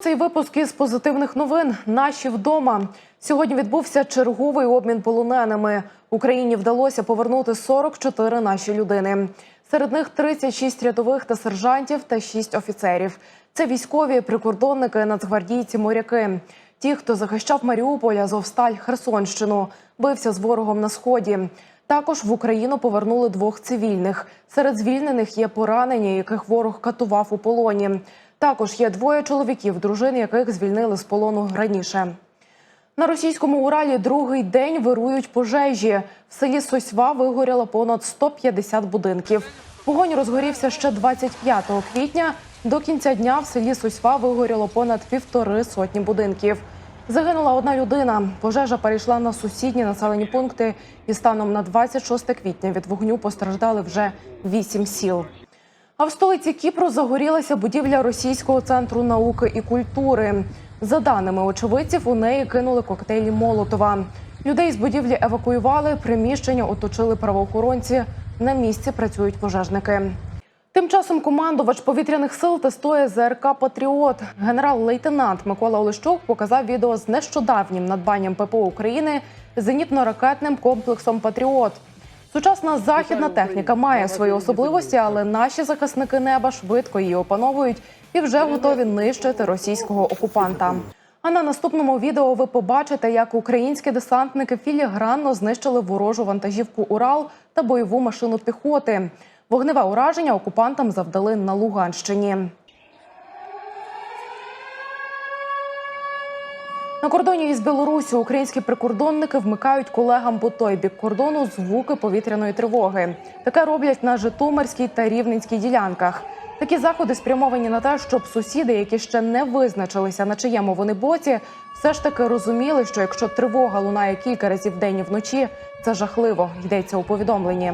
Цей випуск із позитивних новин. Наші вдома. Сьогодні відбувся черговий обмін полоненими. Україні вдалося повернути 44 наші людини. Серед них 36 рядових та сержантів та 6 офіцерів. Це військові, прикордонники, нацгвардійці, моряки. Ті, хто захищав Маріуполь, Азовсталь, Херсонщину, бився з ворогом на сході. Також в Україну повернули двох цивільних. Серед звільнених є поранені, яких ворог катував у полоні. Також є двоє чоловіків, дружин яких звільнили з полону раніше. На російському Уралі другий день вирують пожежі. В селі Сосьва вигоріло понад 150 будинків. Вогонь розгорівся ще 25 квітня. До кінця дня в селі Сосьва вигоріло понад півтори сотні будинків. Загинула одна людина. Пожежа перейшла на сусідні населені пункти, і станом на 26 квітня від вогню постраждали вже вісім сіл. А в столиці Кіпру загорілася будівля російського центру науки і культури. За даними очевидців, у неї кинули коктейлі Молотова. Людей з будівлі евакуювали, приміщення оточили правоохоронці. На місці працюють пожежники. Тим часом командувач повітряних сил тестує ЗРК Патріот. Генерал-лейтенант Микола Олещук показав відео з нещодавнім надбанням ППО України зенітно-ракетним комплексом Патріот. Сучасна західна техніка має свої особливості, але наші захисники неба швидко її опановують і вже готові нищити російського окупанта. А на наступному відео ви побачите, як українські десантники філігранно знищили ворожу вантажівку Урал та бойову машину піхоти. Вогневе ураження окупантам завдали на Луганщині. На кордоні із Білорусі українські прикордонники вмикають колегам по той бік кордону звуки повітряної тривоги. Таке роблять на Житомирській та Рівненській ділянках. Такі заходи спрямовані на те, щоб сусіди, які ще не визначилися, на чиєму вони боці, все ж таки розуміли, що якщо тривога лунає кілька разів в день і вночі, це жахливо. Йдеться у повідомленні.